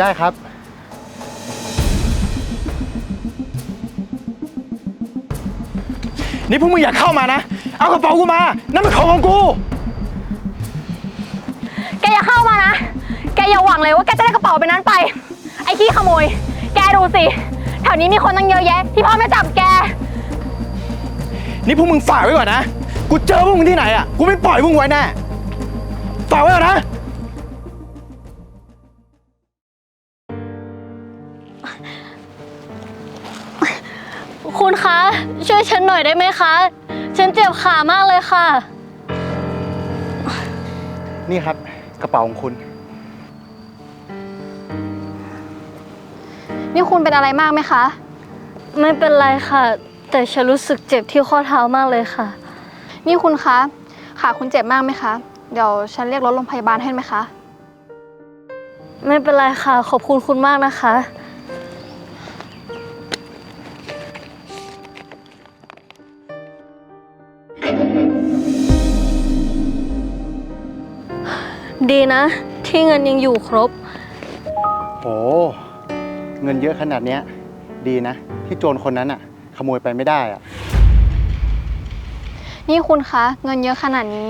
ได้ครับ นี่พวกมึงอย่าเข้ามานะ เอากระเป๋ากูมา นั่นเป็นของของกู แกอย่าเข้ามานะ แกอย่าหวังเลยว่าแกจะได้กระเป๋าไปนั้นไป ไอ้ขี้ขโมย แกดูสิ แถวนี้มีคนตั้งเยอะแยะ ที่พ่อไม่จับแก นี่พวกมึงฝากไว้ก่อนนะ กูเจอพวกมึงที่ไหนอะ กูไม่ปล่อยพวกมึงไว้แน่ ฝากไว้ก่อนนะ คุณคะ ช่วยฉันหน่อยได้ไหมคะ ฉันเจ็บขามากเลยค่ะ นี่ครับกระเป๋าของคุณ นี่คุณเป็นอะไรมากไหมคะ ไม่เป็นไรค่ะ แต่ฉันรู้สึกเจ็บที่ข้อเท้ามากเลยค่ะ นี่คุณคะ ขาคุณเจ็บมากไหมคะ เดี๋ยวฉันเรียกรถโรงพยาบาลให้ไหมคะ ไม่เป็นไรค่ะ ขอบคุณคุณมากนะคะ ดีนะ ที่เงินยังอยู่ครบ โห เงินเยอะขนาดเนี้ย ดีนะ ที่โจรคนนั้นอะขโมยไปไม่ได้อะนี่คุณคะ เงินเยอะขนาดนี้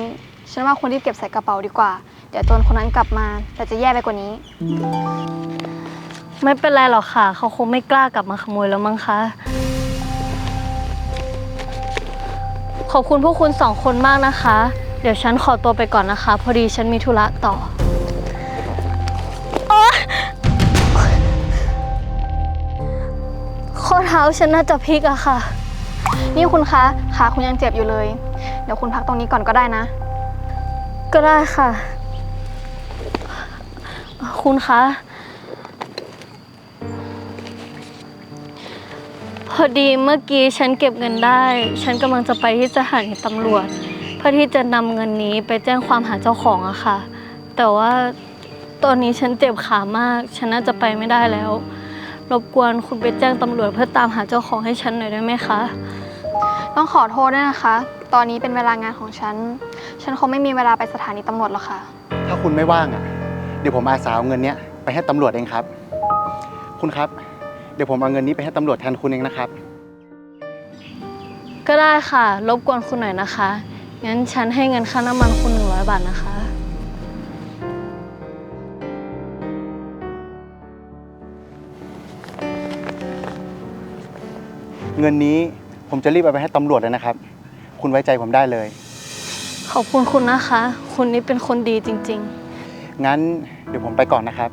ฉันว่าคุณรีบเก็บใส่กระเป๋าดีกว่า เดี๋ยวโจรคนนั้นกลับมา แต่จะแย่ไปกว่านี้ ไม่เป็นไรหรอกค่ะ เขาคงไม่กล้ากลับมาขโมยแล้วมั้งคะ ขอบคุณพวกคุณสองคนมากนะคะ เดี๋ยวฉันขอตัวไปก่อนนะคะ พอดีฉันมีธุระต่อโอ๊ยข้อเท้าฉันน่าจะพลิกอะค่ะ นี่คุณคะขาคุณยังเจ็บอยู่เลย เดี๋ยวคุณพักตรงนี้ก่อนก็ได้นะ ก็ได้ค่ะ คุณคะ พอดีเมื่อกี้ฉันเก็บเงินได้ ฉันกำลังจะไปที่สถานีตำรวจ เพื่อที่จะนำเงินนี้ไปแจ้งความหาเจ้าของอะค่ะ แต่ว่าตอนนี้ฉันเจ็บขามาก ฉันน่าจะไปไม่ได้แล้ว รบกวนคุณไปแจ้งตำรวจเพื่อตามหาเจ้าของให้ฉันหน่อยได้ไหมคะ ต้องขอโทษด้วยนะคะ ตอนนี้เป็นเวลางานของฉัน ฉันคงไม่มีเวลาไปสถานีตำรวจหรอกค่ะ ถ้าคุณไม่ว่างอะ เดี๋ยวผมอาสาเอาเงินเนี้ยไปให้ตำรวจเองครับ คุณครับ เดี๋ยวผมเอาเงินนี้ไปให้ตำรวจแทนคุณเองนะครับ ก็ได้ค่ะ รบกวนคุณหน่อยนะคะ งั้นฉันให้เงินค่าน้ำมันคุณ100บาทนะคะ เงินนี้ผมจะรีบเอาไปให้ตำรวจเลยนะครับ คุณไว้ใจผมได้เลย ขอบคุณคุณนะคะ คุณนี่เป็นคนดีจริงงั้นเดี๋ยวผมไปก่อนนะครับ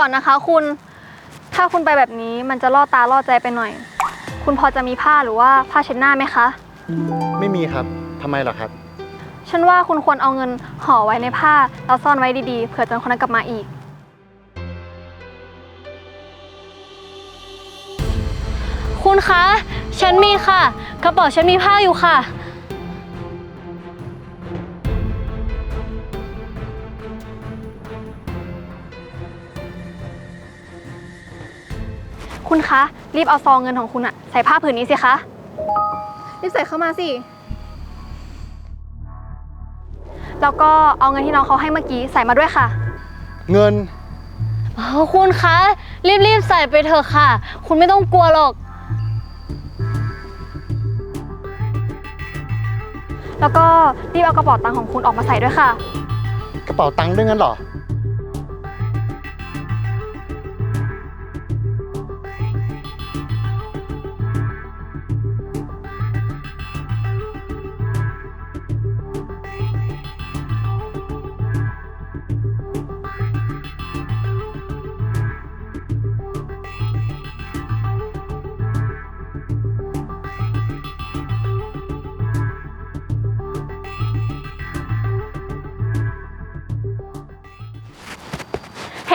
ก่อนนะคะคุณ ถ้าคุณไปแบบนี้มันจะล่อตาล่อใจไปหน่อย คุณพอจะมีผ้าหรือว่าผ้าเช็ดหน้าไหมคะ ไม่มีครับทำไมเหรอครับ ฉันว่าคุณควรเอาเงินห่อไว้ในผ้าแล้วซ่อนไว้ดีๆ เผื่อโจนคนนั้นกลับมาอีก คุณคะ ฉันมีค่ะ กระเป๋าฉันมีผ้าอยู่ค่ะ คุณคะ รีบเอาซองเงินของคุณอะใส่ผ้าผืนนี้สิคะ รีบใส่เข้ามาสิ แล้วก็เอาเงินที่น้องเขาให้เมื่อกี้ใส่มาด้วยค่ะ เงิน อ๋อคุณคะ รีบๆใส่ไปเถอะค่ะ คุณไม่ต้องกลัวหรอก แล้วก็รีบเอากระเป๋าตังค์ของคุณออกมาใส่ด้วยค่ะ กระเป๋าตังค์ด้วยงั้นเหรอ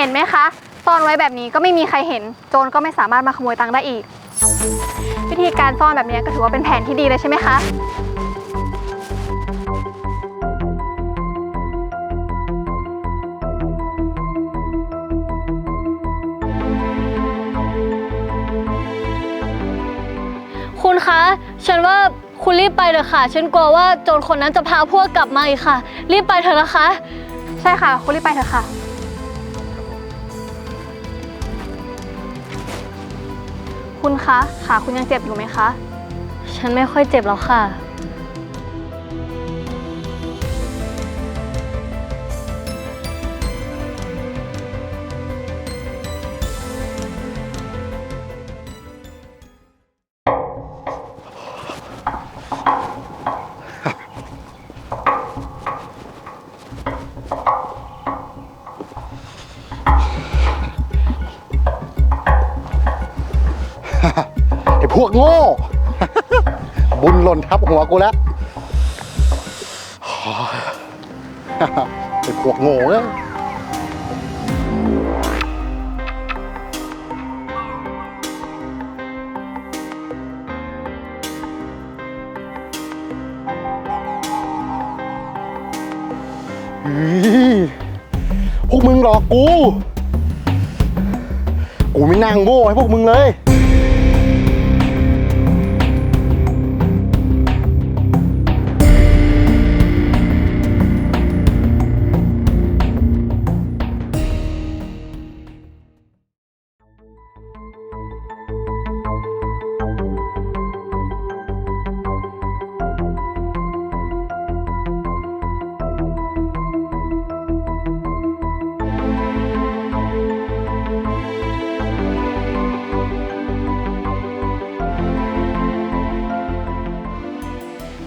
ห็นไหมคะซ่อนไว้แบบนี้ก็ไม่มีใครเห็น โจรก็ไม่สามารถมาขโมยตังค์ได้อีก วิธีการซ่อนแบบนี้ก็ถือว่าเป็นแผนที่ดีเลยใช่ไหมคะ คุณคุณรีบไปเถอะค่ะ ฉันกลัวว่าโจรคนนั้นจะพาพวกกลับมาอีกค่ะ รีบไปเถอะนะคะ ใช่ค่ะ คุณรีบไปเถอะค่ะ คุณคะ ขาคุณยังเจ็บอยู่ไหมคะ ฉันไม่ค่อยเจ็บแล้วค่ะ พวกโง่ บุญหล่นทับหัวกูแล้วไอ้พวกโง่เอ้ยอี้พวกมึงหลอกกู กูไม่นั่งโง่ให้พวกมึงเลย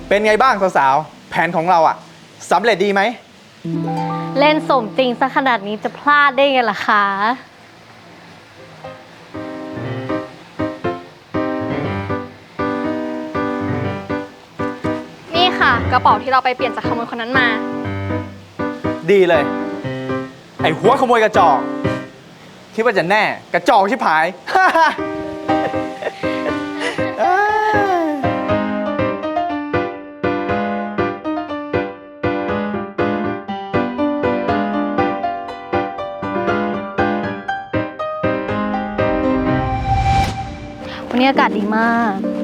เป็นไงบ้างสาวๆ แผนของเราอะสำเร็จดีไหม เล่นสมจริงซะขนาดนี้จะพลาดได้ไงล่ะคะ นี่ค่ะ กระเป๋าที่เราไปเปลี่ยนจากขโมยคนนั้นมา ดีเลย ไอ้หัวขโมยกระจอก คิดว่าจะแน่ กระจอกชิบหาย วันนี้อากาศดีมาก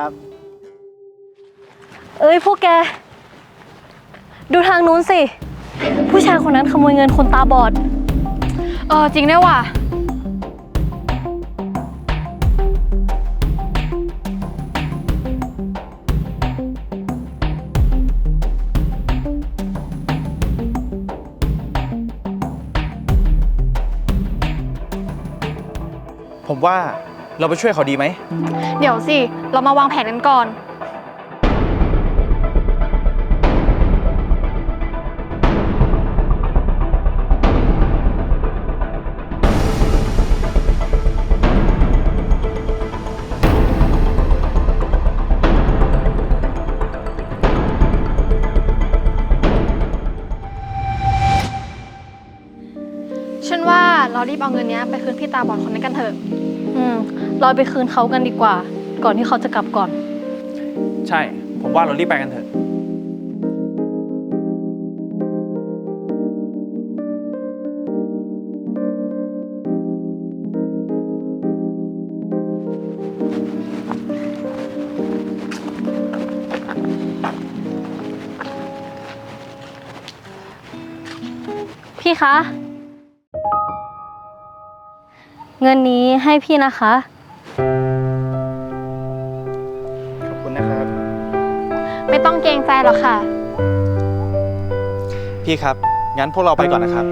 คุณนะครับ เอ้ยพวกแก ดูทางนู้นสิ ผู้ชายคนนั้นขโมยเงินคนตาบอด เออจริงด้วยว่ะ ผมว่า เราไปช่วยเขาดีไหม เดี๋ยวสิ เรามาวางแผนกันก่อน ฉันว่าเรารีบเอาเงินเนี้ยไปคืนพี่ตาบอดคนนั้นกันเถอะ อืม เราไปคืนเขากันดีกว่า ก่อนที่เขาจะกลับก่อน ใช่ ผมว่าเรารีบไปกันเถอะ พี่คะ เงินนี้ให้พี่นะคะ หรอกค่ะ พี่ครับ งั้นพวกเราไปก่อนนะครับ